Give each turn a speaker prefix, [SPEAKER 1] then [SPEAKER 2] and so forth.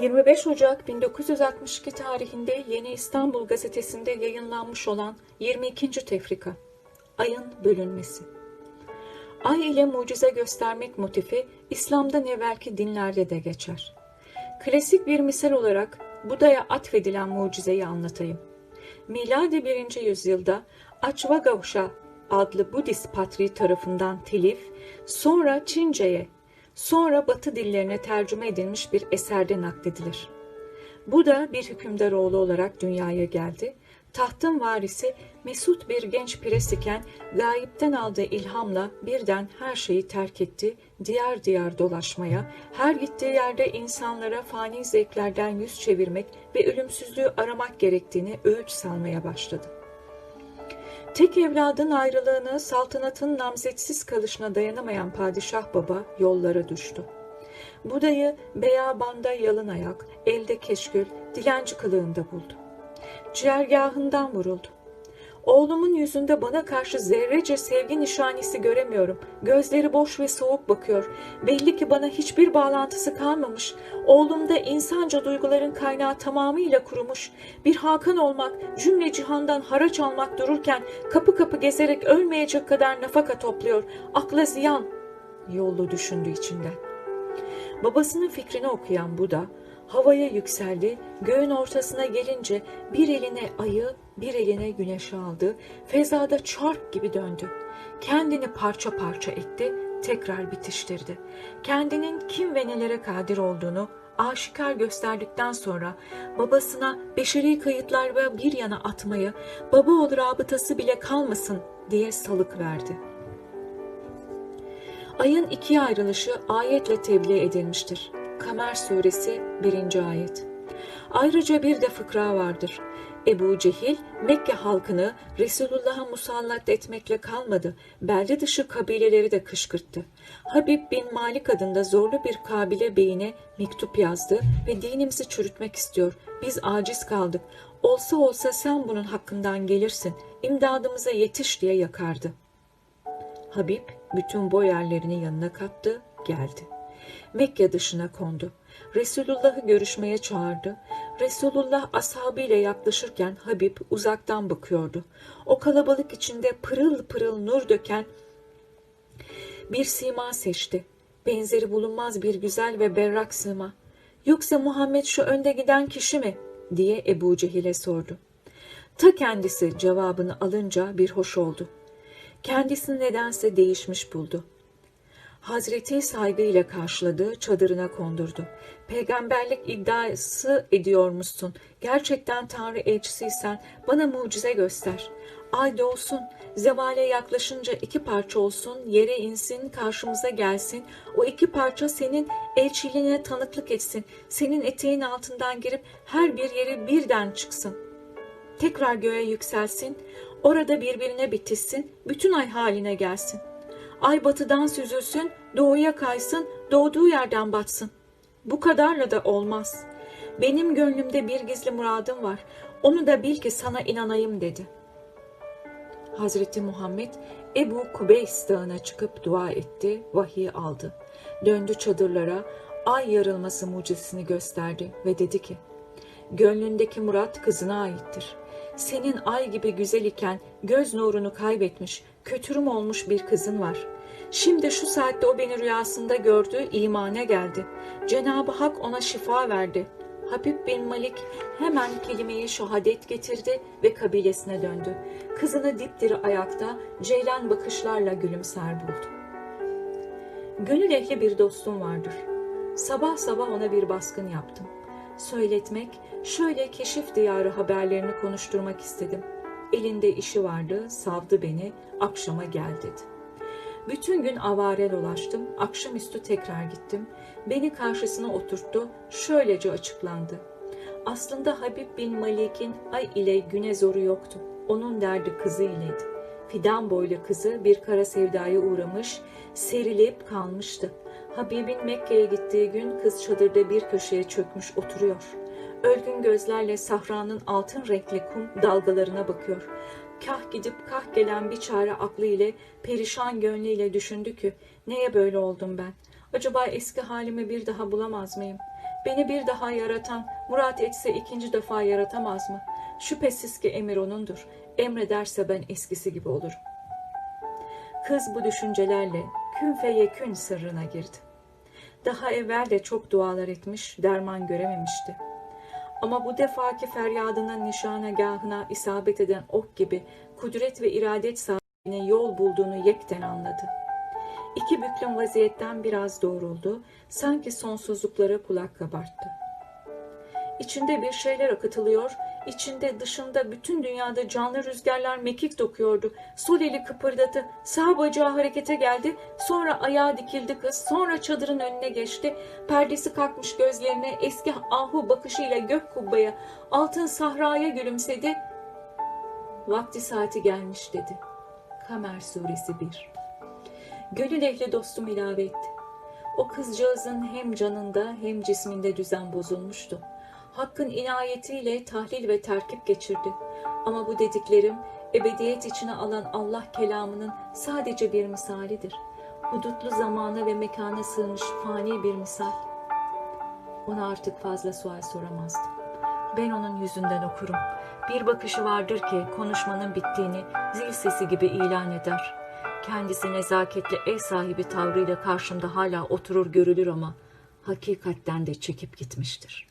[SPEAKER 1] 25 Ocak 1962 tarihinde Yeni İstanbul gazetesinde yayınlanmış olan 22. tefrika Ayın bölünmesi Ay ile mucize göstermek motifi İslam'dan evvelki dinlerde de geçer. Klasik bir misal olarak Buda'ya atfedilen mucizeyi anlatayım. Miladi 1. yüzyılda Açvagavuşa adlı Budist patriği tarafından telif, sonra Çince'ye, sonra Batı dillerine tercüme edilmiş bir eserde nakledilir. Bu da bir hükümdar oğlu olarak dünyaya geldi. Tahtın varisi mesut bir genç pires iken gayipten aldığı ilhamla birden her şeyi terk etti, diğer diğer dolaşmaya, her gittiği yerde insanlara fani zevklerden yüz çevirmek ve ölümsüzlüğü aramak gerektiğini öğüt salmaya başladı. Tek evladın ayrılığını, saltanatın namzetsiz kalışına dayanamayan padişah baba yollara düştü. Budayı beyabanda yalın ayak, elde keşkül, dilenci kılığında buldu. Ciğergahından vuruldu. Oğlumun yüzünde bana karşı zerrece sevgi nişanesi göremiyorum. Gözleri boş ve soğuk bakıyor. Belli ki bana hiçbir bağlantısı kalmamış. Oğlumda insanca duyguların kaynağı tamamıyla kurumuş. Bir Hakan olmak, cümle cihandan haraç almak dururken kapı kapı gezerek ölmeyecek kadar nafaka topluyor. Akla ziyan. Yollu düşündü içinden. Babasının fikrini okuyan Buda, havaya yükseldi, göğün ortasına gelince bir eline ayı, bir eline güneşi aldı, fezada çark gibi döndü. Kendini parça parça etti, tekrar bitiştirdi. Kendinin kim ve nelere kadir olduğunu aşikar gösterdikten sonra babasına beşeri kayıtlar bir yana atmayı, baba oğlu rabıtası bile kalmasın diye salık verdi. Ayın ikiye ayrılışı ayetle tebliğ edilmiştir. Kamer suresi 1. ayet. Ayrıca bir de fıkra vardır. Ebu Cehil Mekke halkını Resulullah'a musallat etmekle kalmadı, belde dışı kabileleri de kışkırttı. Habib bin Malik adında zorlu bir kabile beyine mektup yazdı ve dinimizi çürütmek istiyor. Biz aciz kaldık. Olsa olsa sen bunun hakkından gelirsin, imdadımıza yetiş diye yakardı. Habib bütün boyerlerini yanına kattı, geldi. Mekke dışına kondu. Resulullah'ı görüşmeye çağırdı. Resulullah ashabıyla yaklaşırken Habib uzaktan bakıyordu. O kalabalık içinde pırıl pırıl nur döken bir sima seçti. Benzeri bulunmaz bir güzel ve berrak sima. Yoksa Muhammed şu önde giden kişi mi? diye Ebu Cehil'e sordu. Ta kendisi cevabını alınca bir hoş oldu. Kendisini nedense değişmiş buldu. Hazreti saygıyla karşıladı, çadırına kondurdu. Peygamberlik iddiası ediyormuşsun. Gerçekten Tanrı elçisiysen bana mucize göster. Ay doğsun, zevale yaklaşınca iki parça olsun, yere insin, karşımıza gelsin. O iki parça senin elçiliğine tanıklık etsin. Senin eteğin altından girip her bir yeri birden çıksın. Tekrar göğe yükselsin, orada birbirine bitişsin, bütün ay haline gelsin. Ay batıdan süzülsün, doğuya kaysın, doğduğu yerden batsın. Bu kadarla da olmaz. Benim gönlümde bir gizli muradım var. Onu da bil ki sana inanayım dedi. Hazreti Muhammed Ebu Kubeys dağına çıkıp dua etti, vahiy aldı. Döndü çadırlara, ay yarılması mucizesini gösterdi ve dedi ki, Gönlündeki murat kızına aittir. Senin ay gibi güzel iken göz nurunu kaybetmiş, kötürüm olmuş bir kızın var. Şimdi şu saatte o beni rüyasında gördü, imana geldi. Cenab-ı Hak ona şifa verdi. Habib bin Malik hemen kelimeyi şehadet getirdi ve kabilesine döndü. Kızını dipdiri ayakta, ceylan bakışlarla gülümser buldu. Gönül ehli bir dostum vardır. Sabah sabah ona bir baskın yaptım. Söyletmek, şöyle keşif diyarı haberlerini konuşturmak istedim. Elinde işi vardı, savdı beni, akşama gel dedi. Bütün gün avare dolaştım, akşamüstü tekrar gittim. Beni karşısına oturttu, şöylece açıklandı. Aslında Habib bin Malik'in ay ile güne zoru yoktu. Onun derdi kızı ileydi. Fidan boylu kızı bir kara sevdaya uğramış, serilip kalmıştı. Habib'in Mekke'ye gittiği gün kız çadırda bir köşeye çökmüş oturuyor. Ölgün gözlerle sahranın altın renkli kum dalgalarına bakıyor. Kah gidip kah gelen bir çare aklı ile perişan gönlüyle düşündü ki neye böyle oldum ben? Acaba eski halimi bir daha bulamaz mıyım? Beni bir daha yaratan, murat etse ikinci defa yaratamaz mı? Şüphesiz ki emir onundur. Emrederse ben eskisi gibi olurum. Kız bu düşüncelerle kün feyekün sırrına girdi. Daha evvel de çok dualar etmiş, derman görememişti. Ama bu defaki feryadının nişanegahına isabet eden ok gibi kudret ve iradet sahibine yol bulduğunu yekten anladı. İki büklüm vaziyetten biraz doğruldu, sanki sonsuzluklara kulak kabarttı. İçinde bir şeyler akıtılıyor, içinde dışında bütün dünyada canlı rüzgarlar mekik dokuyordu. Sol eli kıpırdadı, sağ bacağı harekete geldi, sonra ayağa dikildi kız, sonra çadırın önüne geçti. Perdesi kalkmış gözlerine eski ahu bakışıyla gök kubbaya, altın sahraya gülümsedi. Vakti saati gelmiş dedi. Kamer suresi 1 Gönül ehli dostum ilave etti. O kızcağızın hem canında hem cisminde düzen bozulmuştu. Hakkın inayetiyle tahlil ve terkip geçirdi. Ama bu dediklerim ebediyet içine alan Allah kelamının sadece bir misalidir. Hudutlu zamana ve mekana sığmış fani bir misal. Ona artık fazla sual soramazdım. Ben onun yüzünden okurum. Bir bakışı vardır ki konuşmanın bittiğini zil sesi gibi ilan eder. Kendisi nezaketle ev sahibi tavrıyla karşımda hala oturur görülür ama hakikatten de çekip gitmiştir.''